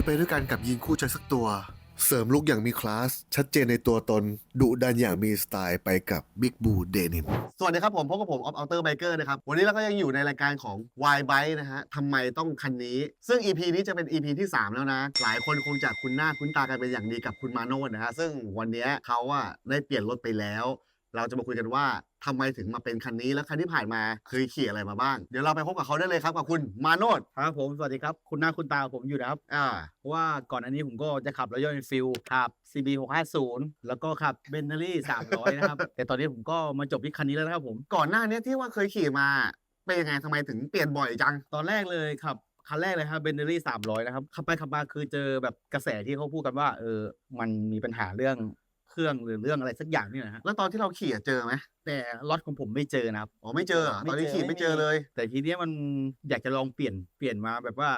ยไปด้วยกันกับยิงคู่ใจสักตัว เสริมลุกอย่างมีคลาส ชัดเจนในตัวตน ดุดันอย่างมีสไตล์ไปกับบิ๊กบูเดนิมสวัสดีครับผมพบกับผมออฟอัลเตอร์ไบเกอร์นะครับ วันนี้เราก็ยังอยู่ในรายการของ Y b i k e นะฮะทำไมต้องคันนี้ ซึ่ง EP นี้จะเป็น EP ที่ 3 แล้วนะ หลายคนคงจะคุ้นหน้าคุ้นตากันเป็นอย่างดีกับคุณมาโนดนะฮะซึ่งวันนี้เขาอะได้เปลี่ยนรถไปแล้ว เราจะมาคุยกันว่าทำไมถึงมาเป็นคันนี้แล้วคันที่ผ่านมาเคยขี่อะไรมาบ้าง เดี๋ยวเราไปพบกับเขาได้เลยครับกับคุณมาโนดครับผมสวัสดีครับ คุณหน้าคุณตาผมอยู่นะครับอ่าเพราะว่าก่อนอันนี้ผมก็จะขับรถยนต์ฟิลขับ CB 650แล้วก็ขับเบนเนอรี่300 นะครับ แต่ตอนนี้ผมก็มาจบที่คันนี้แล้วนะครับผมก่อนหน้านี้ที่ว่าเคยขี่มาเป็นยังไงทำไมถึงเปลี่ยนบ่อยจังตอนแรกเลยขับคันแรกเลยครับเบนเนอรี่300นะครับขับไปขับมาคือเจอแบบกระแสที่เขาพูดกันว่าเออมันมีปัญหาเรื่อง เครื่องหรือเรื่องอะไรสักอย่างนี่นะฮะแล้วตอนที่เราขี่อะเจอไหมแต่รถของผมไม่เจอนะครับ อ๋อไม่เจอเหรอตอนนี้ขี่ไม่เจอเลย แต่ทีเนี้ยมันอยากจะลองเปลี่ยนเปลี่ยนมาแบบว่า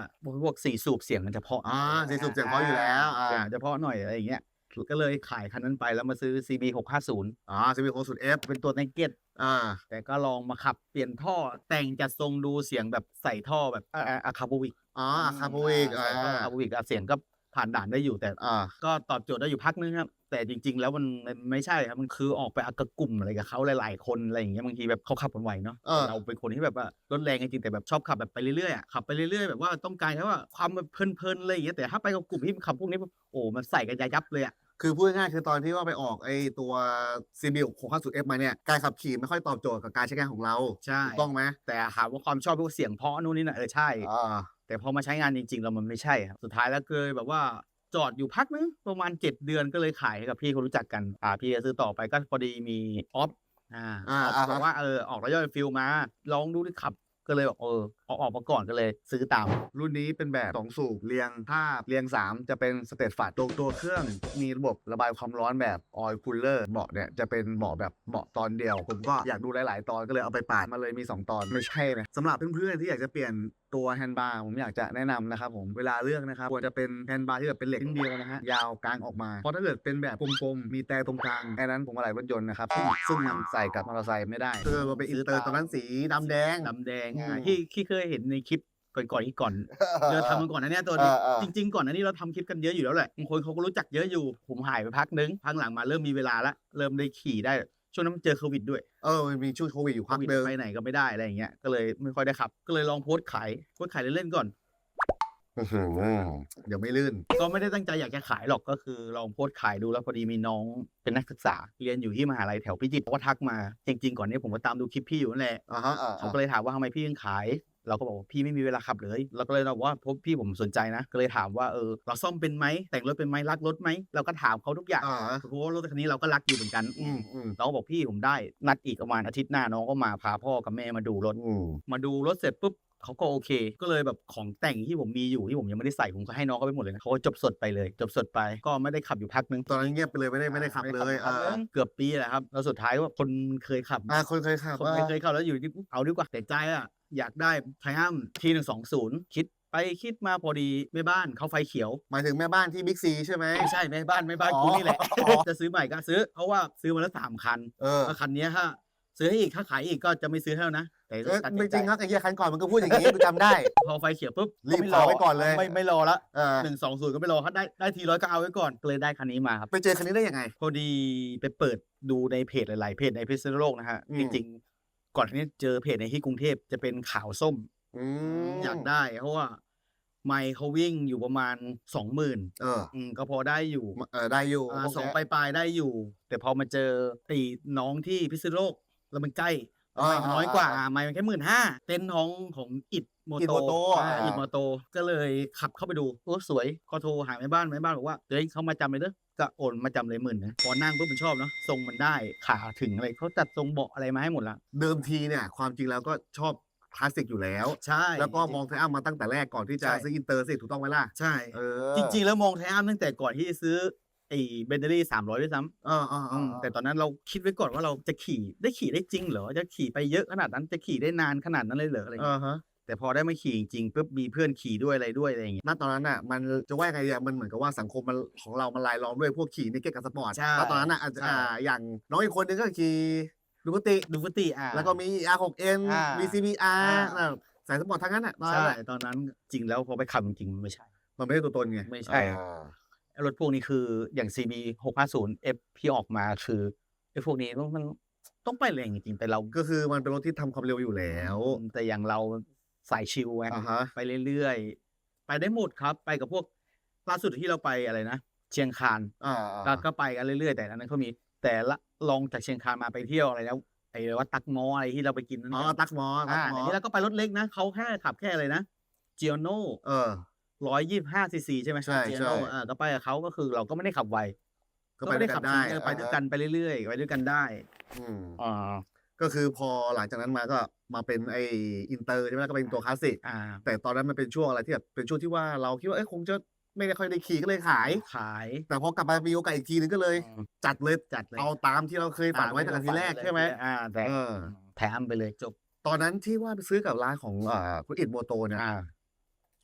พวกสี่สูบเสียงมันจะเพราะอ่าสี่สูบเสียงเพราะอยู่แล้วอ่าเสียงจะเพราะหน่อยอะไรอย่างเงี้ยก็เลยขายคันนั้นไปแล้วมาซื้อ CB 650อ่าซีบีโคสุดเอฟเป็นตัวในเก็ตอ่าแต่ก็ลองมาขับเปลี่ยนท่อแต่งจัดทรงดูเสียงแบบใส่ท่อแบบอะคาบูวิกอ๋อคาร์บวิกอ่าอะคาบูวิกเสียงก็ ผ่านด่านได้อยู่แต่อ่าก็ตอบโจทย์ได้อยู่พักนึงครับ แต่จริง ๆ แล้วมันมันไม่ใช่ครับมันคือออกไปอักกลุ่มอะไรกับเขาหลายๆคนอะไรอย่างเงี้ยบางทีแบบเขาขับกันไหวเนาะเออเราเป็นคนที่แบบว่ารถแรงจริงๆแต่แบบชอบขับแบบไปเรื่อยๆอะขับไปเรื่อยๆแบบว่าต้องการแค่ว่าความแบบเพลินๆอะไรอย่างเงี้ยแต่ถ้าไปกับกลุ่มที่ขับพวกนี้ปุ๊บโอ้มันใส่กันยับเลยอะ คือพูดง่ายๆคือตอนที่ว่าไปออกไอตัว CB 650 F มาเนี่ยการขับขี่ไม่ค่อยตอบโจทย์กับการใช้งานของเราใช่ ถูกต้องไหมแต่ถามว่าความชอบพวกเสียงเพราะนู่นนี่นะเออใช่ อ่า แต่พอมาใช้งานจริงๆ แล้วมันไม่ใช่ครับ สุดท้ายแล้วก็เลยแบบว่าจอดอยู่พักนึงประมาณ 7 เดือนก็เลยขายให้กับพี่เขารู้จักกัน อ่าพี่จะซื้อต่อไปก็พอดีมีออฟอ่าอ่าออฟอ่าบอกว่าเออออกรถยนต์ฟิลมา ลองดูดิขับก็เลยบอกเออ เอาออกมาก่อนก็เลย ซื้อตาม รุ่นนี้เป็นแบบ 2 สูบเรียงภาพเรียง 3 จะเป็นสเตตฟัดตัวตัวเครื่อง มีระบบระบายความร้อนแบบออยล์คูลเลอร์เบาะเนี่ยจะเป็นเบาะแบบเบาะตอนเดียว ผมก็อยากดูหลาย ๆ ตอนก็เลยเอาไปปาดมาเลยมี 2 ตอนไม่ใช่นะสำหรับเพื่อน ๆ ที่อยากจะเปลี่ยนตัวแฮนด์บาร์ผมอยากจะแนะนำนะครับผมเวลาเลือกนะครับควรจะเป็นแฮนด์บาร์ที่แบบเป็นเหล็กชิ้นเดียวนะฮะยาวกลางออกมา เพราะถ้าเกิดเป็นแบบกลมๆมีแต่ตรงกลางแค่นั้นผมอะไรรถยนต์นะครับซึ่งซึ่งนำใส่กับมอเตอร์ไซค์ไม่ได้เออมันเป็นอินเตอร์ตอนนั้นสีดำแดงดำแดงอือ่ามที่ที่เคยเห็นในคลิปก่อนๆที่ก่อนเราทำมันก่อนนะเนี่ยตัวนี้เออเออจริง ๆ ก่อนอันนี้เราทำคลิปกันเยอะอยู่แล้วแหละบางคนเขาก็รู้จักเยอะอยู่ผมหายไปพักนึงพักหลังมาเริ่มมีเวลาละเริ่มได้ขี่ได้ช่วงนั้นมันเจอโควิดด้วยเออมันมีช่วงโควิดอยู่โคพักวิดเดิมไปไหนก็ไม่ได้อะไรอย่างเงี้ยก็เลยไม่ค่อยได้ขับ ก็เลยลองโพสต์ขายโพสต์ขายเล่นๆก่อนเดี๋ยวไม่ลื่น ก็ไม่ได้ตั้งใจอยากจะขายหรอกก็คือลองโพสต์ขายดูแล้วพอดีมีน้องเป็นนักศึกษา เรียนอยู่ที่มหาลัยแถวพิจิตรเขาก็ทักมา จริงๆก่อนนี้ผมก็ตามดูคลิปพี่อยู่นั่นแหละอ่าฮะอ่าเขาก็เลยถามว่าทำไมพี่ถึงขาย เราก็บอกว่าพี่ไม่มีเวลาขับเลยเราก็เลยบอกว่าพบพี่ผมสนใจนะ ก็เลยถามว่าเออเราซ่อมเป็นไหมแต่งรถเป็นไหมรักรถไหมเราก็ถามเขาทุกอย่างอ่าเพราะว่ารถคันนี้เราก็รักอยู่เหมือนกันอืมอืมเราก็บอกพี่ผมได้นัดอีกประมาณอาทิตย์หน้าน้องก็มาพาพ่อกับแม่มาดูรถอืมมาดูรถเสร็จปุ๊บเขาก็โอเค ก็เลยแบบของแต่งที่ผมมีอยู่ที่ผมยังไม่ได้ใส่ผมก็ให้น้องเขาไปหมดเลยนะเขาก็จบสดไปเลย จบสดไปก็ไม่ได้ขับอยู่พักนึงตอนนั้นเงียบไปเลยไม่ได้ไม่ได้ขับเลยขัอ่าพักนึงเกือบปีแหละครับแล้วสุดท้ายว่าคนเคยขับอ่าคนเคยขับผมไม่เคยเข้าแล้วอยู่ที่เอาดีกว่าแต่ใจอะ อยากได้ไทอัมทีหนึ่งสองศูนย์คิดไปคิดมาพอดีแม่บ้านเขาไฟเขียว หมายถึงแม่บ้านที่บิ๊กซีใช่ไหมไม่ใช่แม่บ้านแม่บ้านอ๋อกูนี่แหละ จะซื้อใหม่ก็ซื้อ เพราะว่าซื้อมาแล้วสามคันเออถ้าคันเนี้ยถ้าซื้อให้อีกถ้าขายอีกก็จะไม่ซื้อให้แล้วนะแต่เอ้ยตัดไม่สินจริงใจครับไอ้เหี้ยคันก่อนมันก็พูดอย่างนี้กูจำได้ พอไฟเขียวปุ๊บรีบม่ขอไว้ก่อนเลย ไม่ไม่รอละเออหนึ่งสองศูนย์ก็ไม่รอถ้าได้ได้ทีร้อยก็เอาไว้ก่อนก็เลยได้คันนี้มาครับไปเจอคันนี้ได้ยังไง พอดีไปเปิดดูในเพจหลายๆเพจในพิษณุโลกนะฮะอืมจริงๆ ก่อนอันนี้เจอเพจในที่กรุงเทพจะเป็นขาวส้มอืมอยากได้ เพราะว่า ไมค์เขาวิ่งอยู่ประมาณสองหมื่นเออก็พอได้อยู่เออได้อยู่อ่าโเคสองปลายๆได้อยู่ แต่พอมาเจอตีน้องที่พิษณุโลกแล้วมันใกล้ไมค์มันน้อยกว่าไมค์มันแค่หมื่นห้าเต็นท์น้องของอิดโมอิดโตโมโตอ่าอิดโมโตก็เลยขับเข้าไปดูโอ้สวยก็โทรหาแม่บ้านแม่บ้านบอกว่าเฮ้ยเขามาจำเลยเด้อ ก็โอนมาจำเลยหมื่นนะพอนั่งปุ๊บมันชอบเนาะทรงมันได้ขาถึงอะไรเขาจัดทรงเบาะอะไรมาให้หมดละเดิมทีเนี่ยความจริงแล้วก็ชอบคลาสสิกอยู่แล้ว ใช่ แล้วก็มองไทอัมมาตั้งแต่แรกก่อนที่จะใช่ ซื้ออินเตอร์สิถูกต้องไหมล่ะใช่ เออจริงๆ แล้วมองไทอัมตั้งแต่ก่อนที่จะซื้อไอ้เบนเดอรี่สามร้อยด้วยซ้ำเออเออเออือมแต่ตอนนั้นเราคิดไว้ก่อนว่าเราจะขี่ได้ขี่ได้จริงเหรอจะขี่ไปเยอะขนาดนั้นจะขี่ได้นานขนาดนั้นเลยเหรออะไรเอเงี้ยอฮะ แต่พอได้มาขี่จริงๆปุ๊บมีเพื่อนขี่ด้วยอะไรด้วยอะไรอย่างเงี้ยณตอนนั้นอะมันจะว่ายังไงอะมันเหมือนกับว่าสังคมมันของเรามันลายล้อมด้วยพวกขี่ในเก็ตกับสปอร์ตใช่แล้วตอนนั้นอะอาจจะใช่ อ่าอย่างน้องอีกคนนึงก็ขี่ดูกติ ดูฟติอะ แล้วก็มี R6N อ่า VCBR อ่าน่ะสายสปอร์ตทั้งนั้นอะตอนใช่นั้นอะตอนนั้นจริงแล้วพอไปขับจริงๆมันไม่ใช่ มันไม่ได้ตัวตนไงไม่ใช่ครับอ่ารถพวกนี้คืออย่าง CB 650 F ที่ออกมาคือไอ้พวกนี้ต้องมันต้องไปแรงจริงๆแต่เราก็คือมันเป็นรถที่ทำความเร็วอยู่แล้ว แต่อย่างเรา สายชิลไงอ่าฮะ ไปเรื่อยๆ ไปได้หมดครับไปกับพวกล่าสุดที่เราไปอะไรนะเชียงคานอ่าก็ก็ไปกันเรื่อยๆ แต่อันนั้นเขามี แต่ละลองจากเชียงคานมาไปเที่ยวอะไรแล้วไอ้ว่าตักมออะไรที่เราไปกินนั่นอ๋อนะตักหมอตัอ่ากหมออันนี้เราก็ไปรถเล็กนะเขาแค่ขับแค่อะไรนะเจียโน่ เออ ร้อยยี่สิบห้าซีซีใช่ไหมใช่เจียใช่โน่อ่าก็ไปกับเขาก็คือเราก็ไม่ได้ขับไวก็ไปไม่ด้วได้ยกัขันได้เออไปด้วยกันไปเรื่อยๆไปด้วยกันได้อืม อ่า ก็คือพอหลังจากนั้นมาก็มาเป็นไออินเตอร์ใช่ไหมก็เป็นตัวคลาสสิกอ่า แต่ตอนนั้นมันเป็นช่วงอะไรที่แบบเป็นช่วงที่ว่าเราคิดว่าเอ้ยคงจะไม่ได้ค่อยได้ขี่ก็เลยขาย ขาย แต่พอกลับมามีโอกาสอีกทีนึงก็เลย อืม จัดเลยจัดเลยเอาตามที่เราเคยฝันไว้ตั้งแต่ทีแรกใช่ไหม อ่าแต่เออ แถมไปเลยจบตอนนั้นที่ว่าไปซื้อกับร้านของอ่าคุณอิดโมโตเนี่ยอ่า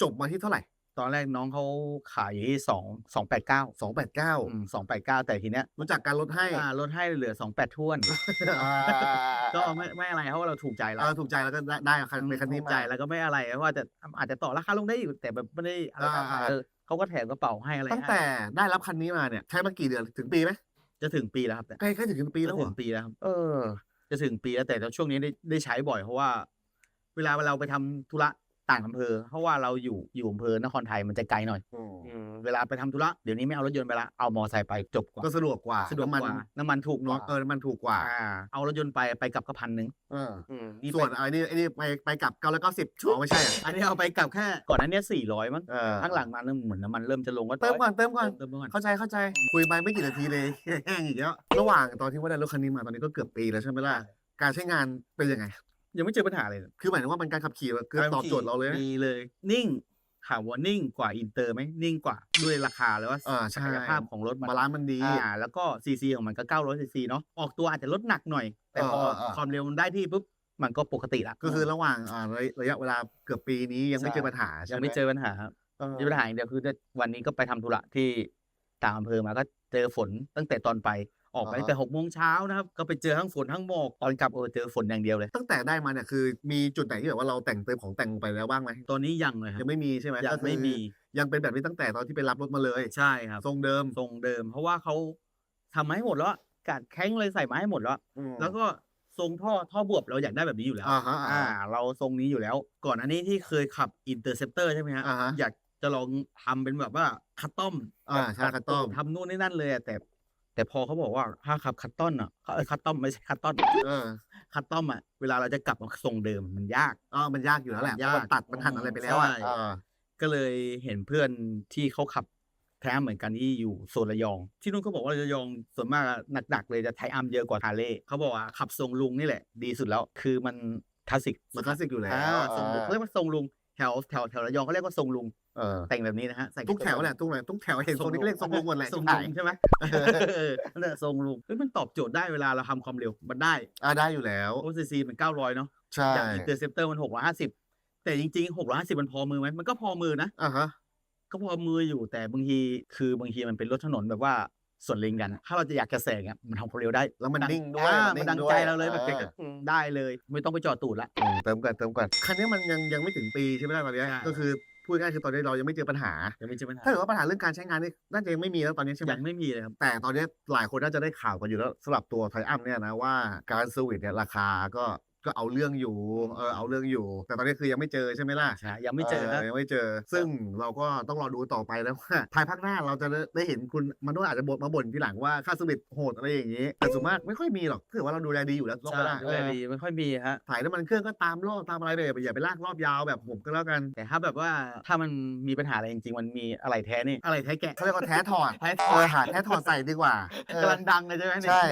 จบมาที่เท่าไหร่ ตอนแรกน้องเขาขายอยู่ที่สองสองแปดเก้าสองแปดเก้าสองแปดเก้าแต่ทีเนี้ยรู้จักการลดให้อ่าลดให้เหลือสองแปดท้วนอ่าก็ไม่ไม่อะไรเพราะว่าเราถูกใจแล้วเออถูกใจแล้วก็ได้ได้คันเป็นคันนี้ถูกมาใจแล้วก็ไม่อะไรเพราะว่าจะอาจจะต่อราคาลงได้อยู่แต่แบบไม่ได้อะไรอ่าอ่า เออเขาก็แถมกระเป๋าให้อะไรตั้งให้แต่ได้รับคันนี้มาเนี่ยใช้มากี่เดือนถึงปีไหมจะถึงปีแล้วครับแต่ใกล้ใกล้ถึงปีแล้วจะเหรถึองปีแล้วครับ เออ จะถึงปีแล้วแต่ช่วงนี้ได้ได้ใช้บ่อยเพราะว่า เวลาเราไปทำธุระ ต่างอำเภอ เพราะว่าเราอยู่อยู่อำเภอนครไทยมันจะไกลหน่อย อืมอืมเวลาไปทำธุระเดี๋ยวนี้ไม่เอารถยนต์ไปละเอามอไซค์ไปจบกว่า ก็สะดวกกว่าสะดวกน้ำมันกว่าน้ำมันถูกเนาะกว่าเออน้ำมันถูกกว่า อ่า เอารถยนต์ไปไปกลับก็พันหนึ่งเออนี่ส่วนไปไอ้นี่ไอ้นี่ไปไปกลับเก้าร้อยเก้าสิบอ๋อไม่ใช่อะอันนี้เอาไปกลับแค่ก่อนนั้นเนี่ยสี่ร้อยมั้งเออข้างหลังมาเริ่มเหมือนน้ำมันเริ่มจะลงก็เติมก่อนเติมก่อน เติมก่อน เข้าใจเข้าใจคุยไปไม่กี่นาทีเลย แห้งอีกแล้ว ระหว่างตอนที่ว่าได้รถคันนี้มาตอนนี้ก็เกือบปีแล้วใช่ไหมล่ะ การใช้งานเป็นยังไง ยังไม่เจอปัญหาเลยคือหมายถึงว่ามันการขับขี่คือตอบโจทย์เราเลยนะดีเลย นิ่งถามว่านิ่งกว่าอินเตอร์ไหมนิ่งกว่าด้วยราคาแล้วว่าอ่าใช่ศักยภาพของรถมันบาลานซ์มันดีอ่าแล้วก็ซีซีของมันก็900ซีซีเนาะออกตัวอาจจะลดหนักหน่อย แต่พอเออเออเออความเร็วมันได้ที่ปุ๊บมันก็ปกติละก็คือระหว่างอ่าระยะระยะเวลาเกือบปีนี้ยังไม่ใช่เจอปัญหาใช่ยังไหมไม่เจอปัญหาครับเออมีปัญหาอย่างเดียวคือวันนี้ก็ไปทำธุระที่ต่างอำเภอมาก็เจอฝนตั้งแต่ตอนไป ออกไปตั้งแต่หกโมงเช้านะครับ ก็ไปเจอทั้งฝนทั้งหมอกตอนกลับเออเจอฝนอย่างเดียวเลย ตั้งแต่ได้มาเนี่ยคือมีจุดไหนที่แบบว่าเราแต่งเติมของแต่งลงไปแล้วบ้างไหมตอนนี้ยังเลยครับยังไม่มีใช่ไหมยังก็คือไม่มียังเป็นแบบนี้ตั้งแต่ตอนที่ไปรับรถมาเลยใช่ครับทรงเดิมทรงเดิม เพราะว่าเขาทำมาให้หมดแล้วอะกาดแข้งเลยใส่มาให้หมดแล้ว อืมแล้วก็ทรงท่อท่อบวบเราอยากได้แบบนี้อยู่แล้ว อ่าฮะอ่าอ่า เราทรงนี้อยู่แล้ว ก่อนอันนี้ที่เคยขับอินเตอร์เซปเตอร์ใช่ไหมฮะอ่าฮะอยากจะลองทำเป็นแบบว่าคัตตอมอ่าใช่ตัดคัตตอมตูดทำนู่นนี่นั่นเลยอะแต่ แต่พอเขาบอกว่าถ้าขับคัตตอนอะเออคัตตอมไม่ใช่คัตตอนเออคัตตอมอะเวลาเราจะกลับมาทรงเดิมมันยาก อ๋อมันยากอยู่แล้วแหละยากเพราะมันตัดมันหั่นอะไรไปแล้วอะใช่ เออก็เลยเห็นเพื่อนที่เขาขับแท้เหมือนกันที่อยู่โซนระยอง ที่นู่นเขาบอกว่าระยองส่วนมากหนักๆเลยจะไทอัมเยอะกว่าฮาร์เลย์เขาบอกว่าขับทรงลุงนี่แหละ ดีสุดแล้วคือมันคลาสสิกมันคลาสสิกอยู่แล้วอ่าทรงลุงเอเขาเรียกว่าทรงลุงแถวแถวแถวระยองเขาเรียกว่าทรงลุง อ แต่งแบบนี้นะฮะใส่ทุกแถวแหละทุกแหละทุกแถวเห็นทรงนี้ก็เรียกทรงลุงหมดแหละทรงที่ลุขายงใช่ไหมเออนั่นแหละทรงลุงเฮ้ยมันตอบโจทย์ได้เวลาเราทำความเร็วมันได้อ่าได้อยู่แล้ว โอซีซีมันเก้าร้อยเนาะใช่อย่างอินเตอร์เซปเตอร์มันหกร้อยห้าสิบแต่จริงๆหกร้อยห้าสิบมันพอมือไหมมันก็พอมือนะอ่าฮะก็พอมืออยู่แต่บางทีคือบางทีมันเป็นรถถนนแบบว่าส่วนเลนกันอะถ้าเราจะอยากจะแซงอะมันทำความเร็วได้แล้วมันดันิ่งด้วยอ่ามัมันนดันิ่งงด้วยใจเราเลยแบบเอออืมได้เลย ไม่ต้องไปจอดตูดละอืมเติมก่อนเติมก่อนคันนี้มันยังยังไม่ถึงปีใช่ไหมล่ะตอนเนี้ยใช่ ก็คือ พูดง่ายๆคือตอนนี้เรายังไม่เจอปัญหา ยังไม่เจอปัญหาถ้าเกิดว่าปัญหาเรื่องการใช้งานนี่น่าจะยังไม่มีแล้วตอนนี้ใช่ไหมยังไม่มีเลยครับ แต่ตอนนี้หลายคนน่าจะได้ข่าวกันอยู่แล้วสำหรับตัวไทอัมเนี่ยนะว่าการเซอร์วิสเนี่ยราคาก็ ก็เอาเรื่องอยู่เออเอาเรื่องอยู่ แต่ตอนนี้คือยังไม่เจอใช่ไหมล่ะใช่ยังไม่เจอครับยังไม่เจอ ซึ่งเราก็ต้องรอดูต่อไปแล้วว่าภายภาคหน้าเราจะได้เห็นคุณมันด้วยอาจจะบ่นมาบ่นทีหลังว่าค่าเซอร์วิสโหดอะไรอย่างนี้ แต่ส่วนมากไม่ค่อยมีหรอกถือว่าเราดูแลดีอยู่แล้วรอบใช่หน้าดูแลดีไม่ค่อยมีฮะถ่ายน้ำมันเครื่องก็ตามรอบตามอะไรเลยอย่าไปลากรอบยาวแบบผมก็แล้วกัน แต่ถ้าแบบว่าถ้ามันมีปัญหาอะไรจริงๆมันมีอะไรแท้นี่อะไรแท้แกะเขาเรียกว่าแท้ถอดแท้ถเอออดหาแท้ถอดใส่ดีกว่าเออกำลังดังเลยใช่ไหมนใช่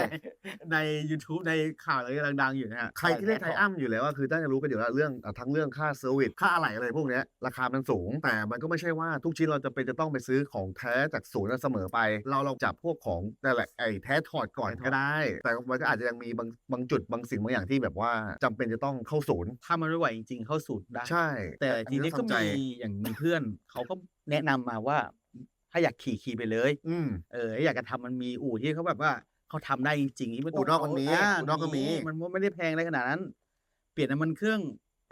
ในใน YouTube ในข่าวอะไรกำลังดังอยู่นะฮะใครที่เล่นไทอัมอยู่แล้วก็คือน่าจะรู้กันอยู่แล้วเรื่องอะทั้งเรื่องค่าเซอร์วิสค่าอะไหล่อะไรพวกเนี้ยราคามันสูง แต่มันก็ไม่ใช่ว่าทุกชิ้นเราจะเป็นจะต้องไปซื้อของแท้จากศูนย์นั้นเสมอไป เราเราจับพวกของนั่นแหละไอ้แท้ถอดก่อนก็ได้ แต่มันก็อาจจะยังมีบางบางจุดบางสิ่งบางอย่างที่แบบว่าจำเป็นจะต้องเข้าศูนย์ถ้ามันไม่ไหวจริงๆเข้าสูตรได้ใช่ แต่ทีนี้ก็อัต้มีองทำใจอย่างมีเพื่อนเขาก็แนะนำมาว่า ถ้าอยากขี่ขี่ไปเลย อืมเอออยากจะทำมันมีอู่ที่เขาแบบว่า เขาทำได้จริงๆที่ไม่ต้อู่องนอกก็มีาอู่นอกก็มีมันไม่ได้แพงอะไรขนาดนั้น เปลี่ยนน้ำมันเครื่อง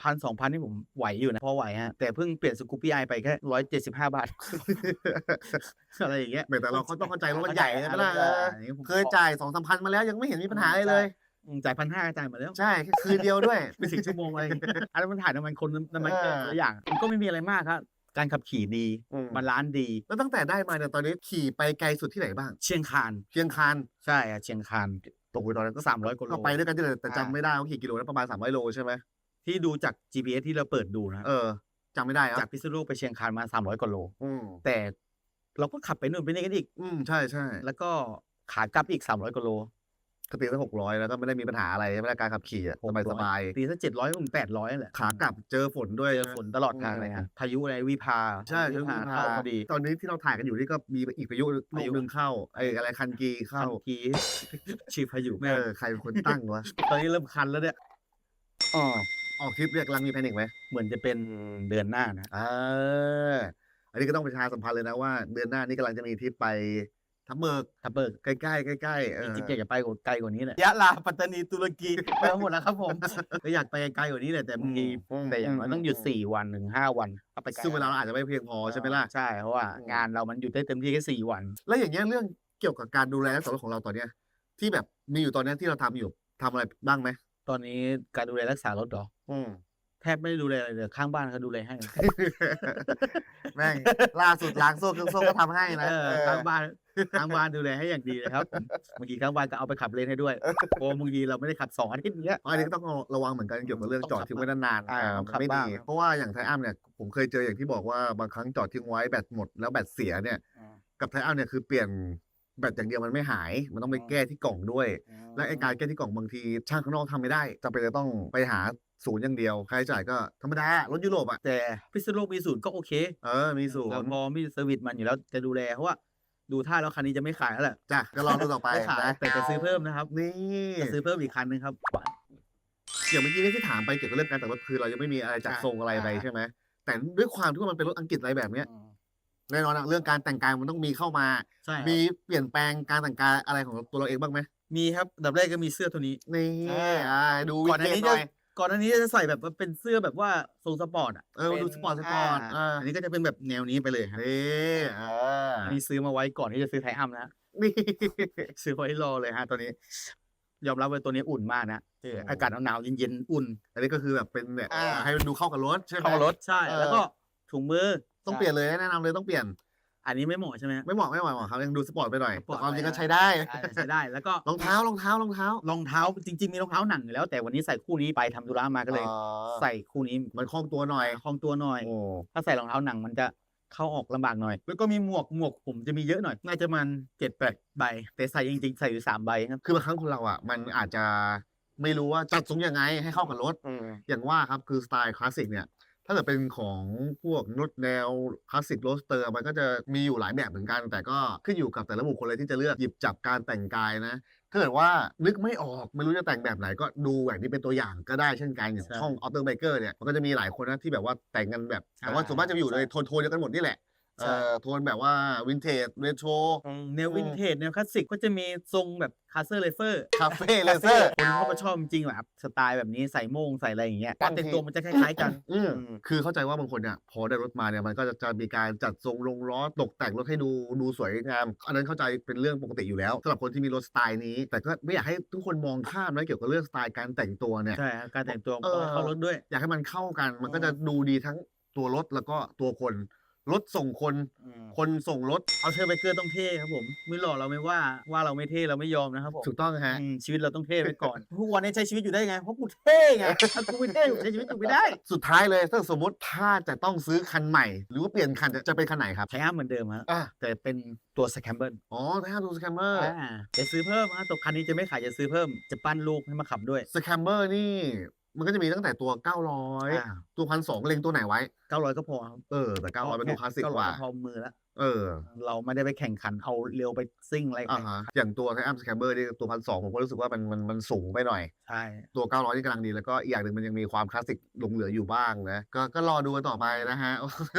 พันสองพันนี่ผมไหวอยู่นะพอไหวฮะแต่เพิ่งเปลี่ยนสกูปปี้ไอไปแค่ร้อยเจ็ดสิบห้าบาท อะไรอย่างเงี้ยแต่เราก็ต้องเข้าใจว่ามันใหญ่ใช่ไหมล่ะเอออันนี้ผมเคยจ่ายสองสามพันมาแล้วยังไม่เห็นมีปัญหาอะไรเลย อืมจ่ายพันห้าจ่ายมาแล้ว ใช่แค่คืนเดียวด้วย ไม่ถึงชั่วโมงอะไรอย่างเงี้ยอันนั้นมันถ่ายน้ำมันคนน้ำมันเออ เกินตัวอย่างมันก็ไม่มีอะไรมากครับ การขับขี่ดีอืม บาลานซ์ดี แล้วตั้งแต่ได้มาเนี่ยตอนนี้ขี่ไปไกลสุดที่ไหนบ้าง เชียงคานเชียงคานใช่อะเชียงคานตกไปตอนนั้นก็ก็สามร้อยกว่าโล ก็ไปด้วยกันที่เลยแต่อ่า จำไม่ได้ว่ากี่กิโลนะประมาณ300โลใช่ไหมที่ดูจาก GPS ที่เราเปิดดูนะเออจำไม่ได้คจารักบพิษณุโลกไปเชียงคานมาสามร้อยกว่าโล อืมแต่เราก็ขับไปนู่นไปนี่กันอีก อืมใช่ใช่แล้วก็ขากลับอีกสามร้อยกว่าโล ก็ตีสักหกร้อยแล้วก็ไม่ได้มีปัญหาอะไรใช่ไหมล่ะการขับขี่อะสบายสบายตีสักเจ็ดร้อยถึงแปดร้อยแหละขากลับเจอฝนด้วยเจอฝนตลอดทางเลยฮะพายุอะไรวิภาใช่วิเจอภาฝนเข้าพอดี ตอนนี้ที่เราถ่ายกันอยู่นี่ก็มีอีกพายุลูพากยุหนึ่งเข้าไอ้อะไรคันกีเข้าคันกีชื่อพายุเอแม่งอใครเป็นคนตั้งวะตอนนี้เริ่มคันแล้วเนี่ยอ๋อออกคลิปเรียกกำลังมีแพนิคไหม เหมือนจะเป็นเดือนหน้านะอ่าอันนี้ก็ต้องประชาสัมพันธ์เลยนะว่าเดือนหน้านี้กำลังจะมีทริปไป ทับเบิกทับเบิกใกล้ๆใกล้ๆเออจริงๆอยากจะไปกว่าไกลกว่านี้แหละยะลาปัตตานีตุรกีไปมาหมดแล้วครับผม ก็อยากไปไกลกว่านี้แหละแต่บางทีอืมแต่อย่างน้อยต้องหยุดสี่วันถึงห้าวันก็ไปไกลซึ่งเวลาเราอาจจะไม่เพียงพอใช่ไหมล่ะ ใช่เพราะว่าอืมงานเรามันหยุดได้เต็มที่แค่สี่วัน แล้วอย่างเงี้ยเรื่องเกี่ยวกับการดูแลรักษารถของเราตอนเนี้ย ที่แบบมีอยู่ตอนเนี้ยที่เราทำอยู่ทำอะไรบ้างไหมตอนนี้การดูแลรักษารถเหรออืม แทบไม่ได้ดูแลอะไรเลยข้างบ้านเขาดูแลให้ แม่งล่าสุดล้างโซ่เครื่องโซ่ก็ทำให้นะเออเออข้างบ้านข้างบ้านดูแลให้อย่างดีเลยครับผมบางทีข้างบ้านก็เอาไปขับเล่นให้ด้วยเพราะบางทีเราไม่ได้ขับสองอาทิตย์อย่างเงี้ย อันนี้ก็ต้องระวังเหมือนกันเกี่ยวกับเรื่องจอดทิ้งไว้นานๆอ่าอ่าต้องขับไม่บ้าดีง เพราะว่าอย่างไทอัมเนี่ยผมเคยเจออย่างที่บอกว่าบางครั้งจอดทิ้งไว้แบตหมดแล้วแบตเสียเนี่ย กับไทอัมเนี่ยคือเปลี่ยน แบตอย่างเดียวมันไม่หาย มันต้องไปแก้ที่กล่องด้วย และไอการแก้ที่กล่องบางที ช่างข้างนอกทำไม่ได้จำเป็นจะต้องไปหาศูนย์อย่างเดียวค่าใช้จ่ายก็ธรรมดารถยุโรปอะแต่พิษณุโลกมีศูนย์ก็โอเค เออมีศูนเราย์พอมีเซอร์วิสมันอยู่แล้วจะดูแลเพราะว่าดูท่าแล้วคันนี้จะไม่ขายแล้วแหละจ้ะก็ลองดูต่อไปไม่ขายนะแต่จะซื้อเพิ่มนะครับ นี่จะซื้อเพิ่มอีกคันนึงครับอย่างเมื่อกี้เนี่ยที่ถามไปเกี่ยวกับเรื่องการแต่งรถคือเรายังไม่มีอะไรจัดอ่าทรงอะไรไปอ่าใช่ไหมแต่ด้วยความที่ว่ามันเป็นรถอังกฤษอะไรแบบเนี้ย แน่นอนอะเรื่องการแต่งกายมันต้องมีเข้ามา ใช่ครับมีเปลี่ยนแปลงการแต่งกายอะไรของตัวเราเองบ้างไหมมีครับอันดับแรกก็มีเสื้อตัวนี้ นี่อ่า อ่าดูวิก่อนนอันเทจนี้หจะน่อยก่อนอันนี้จะใส่แบบว่าเป็นเสื้อแบบว่าทรงสปอร์ตอะเออดูสปอร์ตสปอร์ตาอ่าอันนี้ก็จะเป็นแบบแนวนี้ไปเลยครับนี่อ่าอันนี้ซื้อมาไว้ก่อนที่จะซื้อไทอัมนะ นี่ ซื้อไว้รอเลยฮะตัวนี้ ยอมรับว่าตัวนี้อุ่นมากนะเออโอ้ อากาศหนาวๆเย็นๆอุ่นอันนี้ก็คือแบบเป็นแบบอ่า ให้มันดูเข้ากับรถใช่ไหม เข้ารถใช่ เออ แล้วก็ถุงมือ ต้องเปลี่ยนเลยแนะนำเลยต้องเปลี่ยน อันนี้ไม่เหมาะใช่ไหมฮะไม่เหมาะไม่เหมาะครับยังดูสปอร์ตไปหน่อยสปอร์ตแต่ความจริงไปก็นะใช้ได้อ่าใช้ได้ แล้วก็รองเท้ารองเท้ารองเท้ารองเท้าจริง ๆ มีรองเท้าหนังอยู่แล้ว แต่วันนี้ใส่คู่นี้ไปทำธุระมาก็เลย อ๋อใส่คู่นี้มันคล่องตัวหน่อยคล่องตัวหน่อย โอ้ถ้าใส่รองเท้าหนังมันจะเข้าออกลำบากหน่อย แล้วก็มีหมวกหมวกผมจะมีเยอะหน่อย น่าจะมันเจ็ดแปดใบ แต่ใส่จริงๆ ใส่อยู่สามใบครับ คือบางครั้งคนเราอะ มันอาจจะไม่รู้ว่าจัดทรงยังไงให้เข้ากับรถอย่างว่าครับคือสไตล์คลาสสิกเนี่ย ถ้าเกิดเป็นของพวกรถแนวคลาสสิกโรสเตอร์มันก็จะมีอยู่หลายแบบเหมือนกัน แต่ก็ขึ้นอยู่กับแต่ละบุคคลเลยที่จะเลือกหยิบจับการแต่งกายนะถ้าเกิดว่านึกไม่ออกไม่รู้จะแต่งแบบไหนก็ดูแบบนี้เป็นตัวอย่างก็ได้เช่นกันอย่างใช่ช่องออเตอร์ไบเกอร์เนี่ยมันก็จะมีหลายคนนะที่แบบว่าแต่งกันแบบแต่ว่าอ่าส่วนมากจะอยู่ในใช่โทนโทนเดียวกันหมดนี่แหละ ใช่ เอ่อโทนแบบว่าวินเทจเรโทรแนววินเทจแนวคลาสสิกก็จะมีทรงแบบคาเซอร์เลเฟอร์คาเฟ่เลเซอร์ คนเขาก็ชอบจริงๆแบบสไตล์แบบนี้ใส่โม่งใส่อะไรอย่างเงี้ยการแต่งตัวมันจะคล้ายๆกัน อืม อืม คือเข้าใจว่าบางคนเนี่ยพอได้รถมาเนี่ยมันก็จะจะมีการจัดทรงลงล้อตกแต่งรถให้ดูดูสวยงามอันนั้นเข้าใจเป็นเรื่องปกติอยู่แล้วสำหรับคนที่มีรถสไตล์นี้ แต่ก็ไม่อยากให้ทุกคนมองข้ามนะเกี่ยวกับเรื่องสไตล์การแต่งตัวเนี่ย ใช่ครับการแต่งตัวเออ เข้ารถด้วย อยากให้มันเข้ากันมันก็อืมจะดูดีทั้งตัวรถแล้วก็ตัวคน รถส่งคนคนส่งรถ เอาเทอร์ไบเกอร์ต้องเท่ครับผม ไม่หล่อเราไม่ว่า ว่าเราไม่เท่เราไม่ยอมนะครับผมถูกต้องฮะ อืมชีวิตเราต้องเท่ไว้ก่อน ทุกวันนี้ใช้ชีวิตอยู่ได้ไง เพราะกูเท่ไง ถ้ากูไม่เท่กูใช้ชีวิตอยู่ไม่ได้ สุดท้ายเลยถ้าสมมติถ้าจะต้องซื้อคันใหม่ หรือว่าเปลี่ยนคันจะจะเป็นคันไหนครับ ใช้อ้ามเหมือนเดิมฮะ อะแต่เป็นตัวสแคมเบิลอ๋อถ้าดูสแคมเมอร์จะซื้อเพิ่มฮะตัวคันนี้จะไม่ขายจะซื้อเพิ่ม จะปั้นลูกให้มาขับด้วย สแคมเมอร์นี่ มันก็จะมีตั้งแต่ตัว900ตัวพันสองเล็งตัวไหนไว้ เก้าร้อยก็พอครับเออ แต่900เป็นตัวคลาสสิกกว่า 900พอมือแล้ว เออเราไม่ได้ไปแข่งขันเอาเร็วไปซิ่งอะไรอ่าฮะอย่างตัวไทอัมสแคมเบอร์นี่ตัวพันสองผมก็รู้สึกว่ามันมันมันสูงไปหน่อย ใช่ตัว900นี่กำลังดีแล้วก็อีกอย่างหนึ่งมันยังมีความคลาสสิกหลงเหลืออยู่บ้างนะก็ก็รอดูกันต่อไปนะฮะ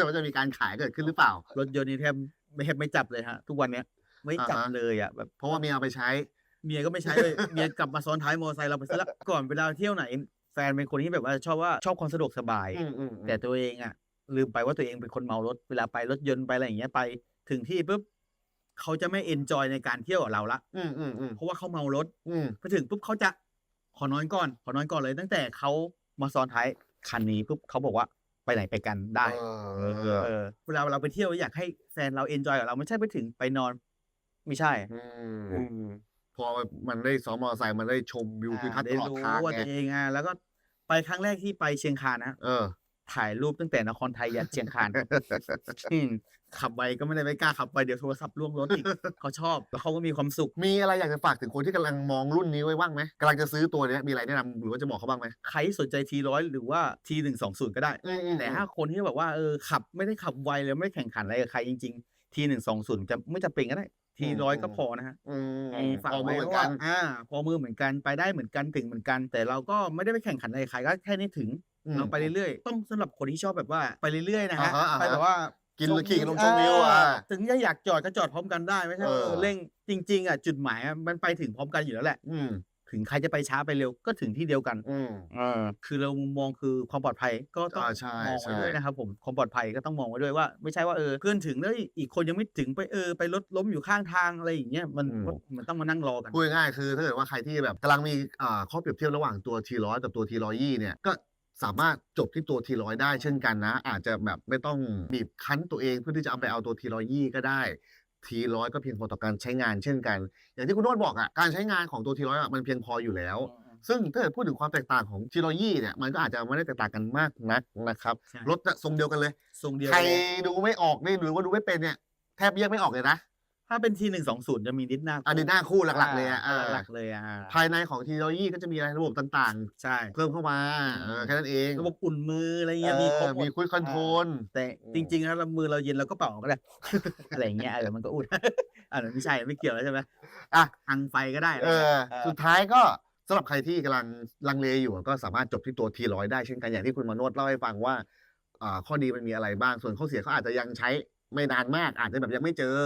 ว่าจะมีการขายเกิดขึ้นหรือเปล่า รถยนต์นี่แทบไม่แทบไม่จับเลยฮะ ทุกวันเนี้ยไม่จับอ่าฮะ เลยอะแบบเพราะว่ามีเอาไปใช้ เมียก็ไม่ใช้เลย เมียกลับมาซ้อนท้ายมอเตอร์ไซค์เราไปซะละก่อนเวลาเที่ยวไหน แฟนเป็นคนที่แบบว่าชอบว่าชอบความสะดวกสบายอืมอืมแต่ตัวเองอะ ลืมไปว่าตัวเองเป็นคนเมารถเวลาไปรถยนต์ไปอะไรอย่างเงี้ยไป ถึงที่ปุ๊บเขาจะไม่เอนจอยในการเที่ยวกับเราละอืมอืมอืมเพราะว่าเขาเมารถอืมไปถึงปุ๊บเขาจะขอนอนก่อน ขอนอนก่อนเลย ตั้งแต่เขามาซ้อนท้ายคันนี้ปุ๊บเขาบอกว่าไปไหนไปกันได้เอเอออเวลาเราไปเที่ยวอยากให้แฟนเราเอนจอยกับเราไม่ใช่ไปถึงไปนอน ไม่ใช่อืม พอมันได้ซ้อมมอเตอร์ไซค์มันได้ชมวิวทิวทัศน์ตได้ลอดรู้ทางว่าไงตัวเองอะแล้วก็ไปครั้งแรกที่ไปเชียงคานนะเออ ถ่ายรูปตั้งแต่นครไทยยันเชียงคานอืมขับไปก็ไม่ได้ไม่กล้าขับไปเดี๋ยวโทรศัพท์ล่วงรถอีกเขาชอบแล้วเขาก็มีความสุข มีอะไรอยากจะฝากถึงคนที่กำลังมองรุ่นนี้ไว้บ้างไหมกำลังจะซื้อตัวเนี้ยมีอะไรแนะนำหรือว่าจะบอกเขาบ้างไหมใครที่สนใจทีร้อยหรือว่าทีหนึ่งสองศูนย์ก็ได้อืมอืมแต่ถ้าคนที่แบบว่าเออขับไม่ได้ขับไวเลยไม่ได้แข่งขันอะไรกับใครจริง ๆ ทีหนึ่งสองศูนย์จะไม่จะเป็นก็ได้ ทีร้อยก็พอนะฮะอืมเออฝากพอไว้เหมือนว่ากันอ่า พอมือเหมือนกันไปได้เหมือนกันถึงเหมือนกัน แต่เราก็ไม่ได้ไปแข่งขันอะไรกับใครก็แค่นี้ถึงอืมเราไปเรื่อยๆต้องสำหรับคนที่ชอบแบบว่าไปเรื่อยๆนะฮะอ่าฮะอ่าฮะ ไปแบบว่า กินแล้วขี่ลงชมวิวอะเถึงจะอยากจอดก็จอดพร้อมกันได้ไม่ใช่ว่าเออเออ เร่งจริง ๆอะจุดหมายอะมันไปถึงพร้อมกันอยู่แล้วแหละ อืม ถึงใครจะไปช้าไปเร็วก็ถึงที่เดียวกัน อืม เออ คือเรามุมมองคือความปลอดภัยก็ต้องอ่าใช่มองใช่ ไว้ด้วยนะครับผมความปลอดภัยก็ต้องมองไว้ด้วยว่า ไม่ใช่ว่าเออเพื่อนถึงแล้วอีกคนยังไม่ถึงไปเออไปรถล้มอยู่ข้างทางอะไรอย่างเงี้ยมันมันต้องมานั่งรอกัน พูดง่ายๆคือถ้าเกิดว่าใครที่แบบกำลังมีอ่าข้อเปรียบเทียบระหว่างตัวทีร้อยกับตัวทีร้อยยี่เนี่ยก็สามารถจบที่ตัวทีร้อยได้เช่นกันนะ อาจจะแบบไม่ต้องบีบคั้นตัวเองเพื่อที่จะเอาไปเอาตัวทีร้อยยี่ก็ได้ ทีร้อยก็เพียงพอต่อการใช้งานเช่นกัน อย่างที่คุณโนตบอกอะการใช้งานของตัวทีร้อยมันเพียงพออยู่แล้ว ซึ่งถ้าเกิดพูดถึงความแตกต่างของทีร้อยยี่เนี่ยมันก็อาจจะไม่ได้แตกต่างกันมากนักนะครับใช่ รถจะทรงเดียวกันเลย ทรงเดียวใครเลยดูไม่ออกนี่หรือว่าดูไม่เป็นเนี่ยแทบแยกไม่ออกเลยนะ ถ้าเป็นทีหนึ่งสองศูนย์จะมีนิดหน้าอันนี้หน้าคู่หลักๆเลยอะาเออหลักๆเลยอะภายในของทีโรยี่ก็จะมีอะไรระบบต่างใช่ ๆ เพิ่มเข้ามาเออแค่นั้นเองระบบอุ่นมืออะไรเงี้ยมีครบหมมีดคุยคอนโทรล แต่อืม จริงๆแล้วมือเราเย็นเราก็เป่าก็ได้ อะไรอย่างเงี้ยเออมันก็อุ่นอันนั้นไม่ใช่ไม่เกี่ยวแล้วใช่ไหมอะอังไฟก็ได้เออเออ สุดท้ายก็สำหรับใครที่กำลังลังเลอยู่ก็สามารถจบที่ตัวทีร้อยได้เช่นกันอย่างที่คุณมาโนดเล่าให้ฟังว่าอ่าข้อดีมันมีอะไรบ้างส่วนข้อเสียเขาอาจจะยังใช้ไม่นานมาก อาจจะแบบยังไม่เจอ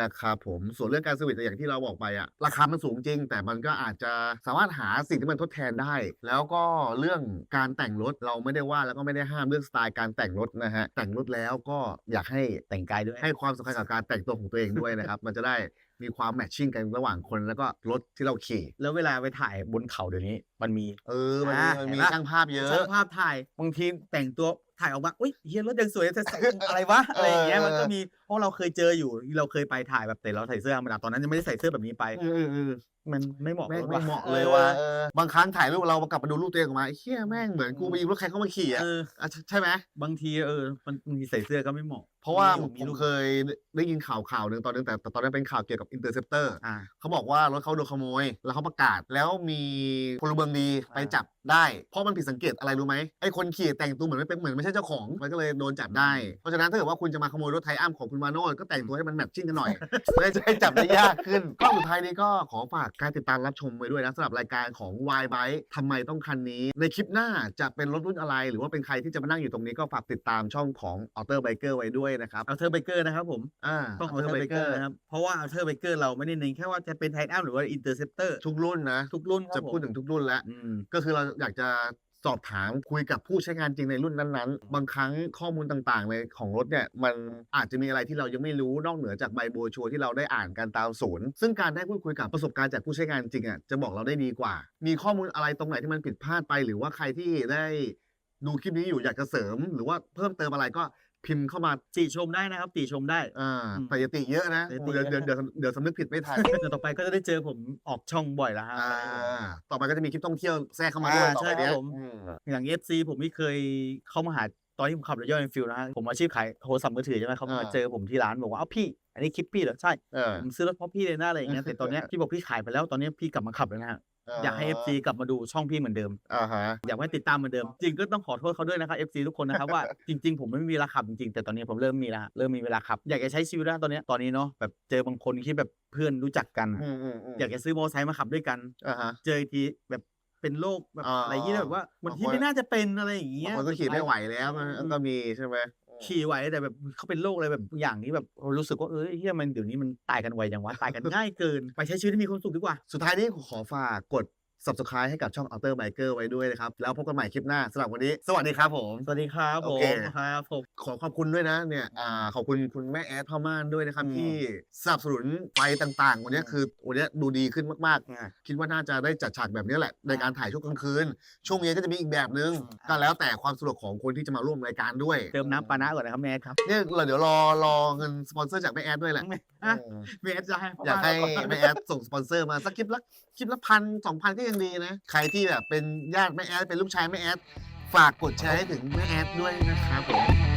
นะครับผมส่วนเรื่องการสวิตช์อย่างที่เราบอกไปอะราคามันสูงจริง แต่มันก็อาจจะสามารถหาสิ่งที่มันทดแทนได้ แล้วก็เรื่องการแต่งรถเราไม่ได้ว่าแล้วก็ไม่ได้ห้ามเรื่องสไตล์การแต่งรถนะฮะแต่งรถแล้วก็อยากให้แต่งกายด้วยให้ความสำคัญกับการแต่งตัวของตัวเองด้วยนะครับมันจะได้ มีความแมทชิ่งกันระหว่างคนแล้วก็รถที่เราขี่ แล้วเวลาไปถ่ายบนเขาเดี๋ยวนี้ มันมี เออ มันมีอ่ามันเห็มีนปะ ช่างภาพเยอะ ช่างภาพถ่ายบางทีแต่งตัวถ่ายออกมาอุ้ยเฮียรถยังสวยแต่ใส่อะไรวะอะไรอย่างเงี้ยเออมันก็มีเพราะเราเคยเจออยู่เราเคยไปถ่ายแบบแต่เราใส่เสื้อธรรมดาตอนนั้นยังไม่ได้ใส่เสื้อแบบนี้ไป เออเออเออ มันไม่เหมาะแม่งกับไม่เหมาะเลยว่ะเออบางครั้งถ่ายรูปเรากลับมาดูรูปตัวเองออกมาไอ้เฮียแม่งเหมือนกูไปยืมรถใครเข้ามาขี่อะเออ อะใช่ใช่ไหม บางทีเออ มันบางทีใส่เสื้อก็ไม่เหมาะเพราะว่ามีผมมีรูปเคยได้ยินข่าวข่าวหนึ่งตอนนึงแต่แต่ตอนนั้นเป็นข่าวเกี่ยวกับอินเตอร์เซปเตอร์อ่า เขาบอกว่ารถเขาโดนขโมย แล้วเขาประกาศแล้วมีพลเมืองดีอ่าไปจับได้ เพราะมันผิดสังเกตอะไรรู้ไหมไอ้คนขี่แต่งตัวเหมือนไม่เป็นเหมือนไม่ใช่เจ้าของ มันก็เลยโดนจับได้ เพราะฉะนั้นถ้าเกิดว่าคุณจะมาขโมยรถไทอัมของคุณมาโนดก็แต่งตัวให้มันแมทชิ่งกันหน่อยจะได้จับได้ยากขึ้นก็สุดท้ายนี้ก็ขอฝากการติดตามรับชมไว้ด้วยนะสำหรับรายการของ Y b i ทำไมต้องคันนี้ ในคลิปหน้าจะเป็นรถรุ่นอะไร หรือว่าเป็นใครที่จะมานั่งอยู่ตรงนี้ก็ฝากติดตามช่องของ a u t o r Biker ไว้ด้วยนะครับ เอาเทอร์ไบเกอร์นะครับผม อ่าต้องเอาเทอร์ไบเกอร์นะครับ เพราะว่าเอาเทอร์ไบเกอร์เราไม่ได้เน้นแค่ว่าจะเป็นไทอัมหรือว่าอินเตอร์เซปเตอร์ทุกรุ่นนะ ทุกรุ่นครับจะพูดผมถึงทุกรุ่นแล้วอืม ก็คือเราอยากจะส อบถามคุยกับผู้ใช้งานจริงในรุ่นนั้นๆ บางครั้งข้อมูลต่างๆในของรถเนี่ยมันอาจจะมีอะไรที่เรายังไม่รู้นอกเหนือจากใบโบชัวที่เราได้อ่านกันตามศูนย์ซึ่งการได้พูดคุยกับประสบการณ์จากผู้ใช้งานจริงอะจะบอกเราได้ดีกว่า มีข้อมูลอะไรตรงไหนที่มันผิดพลาดไป หรือว่าใครที่ได้ดูคลิปนี้อยู่อยากจะเสริม หรือว่าเพิ่มเติมอะไรก็ พิมพ์เข้ามาติชมได้นะครับติชมได้ อ่าอืมแต่อย่าติเยอะนะอย่าติเดี๋ยวเยอะ เดี๋ยวเดี๋ยวเดี๋ยวสำนึกผิดไม่ทันเดี๋ยวต่อไปก็จะได้เจอผมออกช่องบ่อยแล้วฮะ อ่า ต่อไปก็จะมีคลิปท่องเที่ยวแทรกเข้ามาด้วยอ่าต่อไปใช่ครับเนี้ยผม อืมอย่าง FC ผมไม่เคยเข้ามาหาตอนที่ผมขับรถยนต์ฟิลนะฮะผมอาชีพขายโทรศัพท์มือถือใช่ไหมเขามาอ่าเจอผมที่ร้านบอกว่าเอ้าพี่ อันนี้คลิปพี่เหรอใช่เออ ผมซื้อรถเพราะพี่เลยนะอะไรอย่างเงี้ยแต่ตอนเนี้ยพี่บอกพี่ขายไปแล้วตอนนี้พี่กลับมาขับแล้วนะฮะ อยากให้ FC กลับมาดูช่องพี่เหมือนเดิม อ่าฮะ อยากให้ติดตามเหมือนเดิม จริงก็ต้องขอโทษเขาด้วยนะครับ FC ทุกคนนะครับว่าจริง ๆ ผมไม่มีเวลาขับจริงๆแต่ตอนนี้ผมเริ่มมีแล้วฮะเริ่มมีเวลาขับ อยากจะใช้ชีวิตแล้วตอนเนี้ยตอนนี้เนาะแบบเจอบางคนที่แบบเพื่อนรู้จักกันอะอืมอืมอืมอยากจะซื้อมอเตอร์ไซค์มาขับด้วยกัน อ่าฮะ เจออีกทีแบบเป็นโรคแบบอ่าอะไรที่แบบว่ามันที่บางคน ไม่น่าจะเป็นอะไรอย่างเงี้บางยคนก็ขี่ไม่ไหวแล้วมันอืมก็มีใช่ไหม ขี่ไหวแต่แบบเขาเป็นโรคอะไรแบบอย่างนี้แบบรู้สึกว่าเอ้ยเฮียมันเดี๋ยวนี้มันตายกันไวจังวะตายกันง่ายเกิน ไปใช้ชีวิตให้มีความสุขดีกว่า สุดท้ายนี้ขอฝากกด subscribe ให้กับช่อง Outer Biker ไว้ด้วยนะครับ แล้วพบกันใหม่คลิปหน้าสำหรับวันนี้ สวัสดีครับผม สวัสดีครับผโอมเค ครับผม ขอขอบคุณด้วยนะเนี่ยอ่าขอบคุณคุณแม่แอดพ่อม่านด้วยนะครับ อืม ที่สนับสนุนไฟต่างๆ วันนี้คือวันนี้ดูดีขึ้นมากอะ ๆ คิดว่าน่าจะได้จัดฉากแบบนี้แหละ ในการถ่ายช่วงกลางคืน ช่วงเย็นก็จะมีอีกแบบนึงอืม ก็แล้วแต่ความสะดวกของคนที่จะมาร่วมรายการด้วยเติมน้ำปานะก่อนนะครับแม่ครับเนี่ยเราเดี๋ยวรอรอเงินสปอนเซอร์จากแม่แอดด้วยแหละแม่อะเออแม่จะให้พ่อยากให้บ้นก่นแม่แอดส่งสปอนเซอร์มาสักคลิปละ คลิปละพันสองพันก็ยังดีนะ ใครที่แบบเป็นญาติแม่แอดเป็นลูกชายแม่แอดฝากกดแชร์ให้ถึงแม่แอดด้วยนะครับผม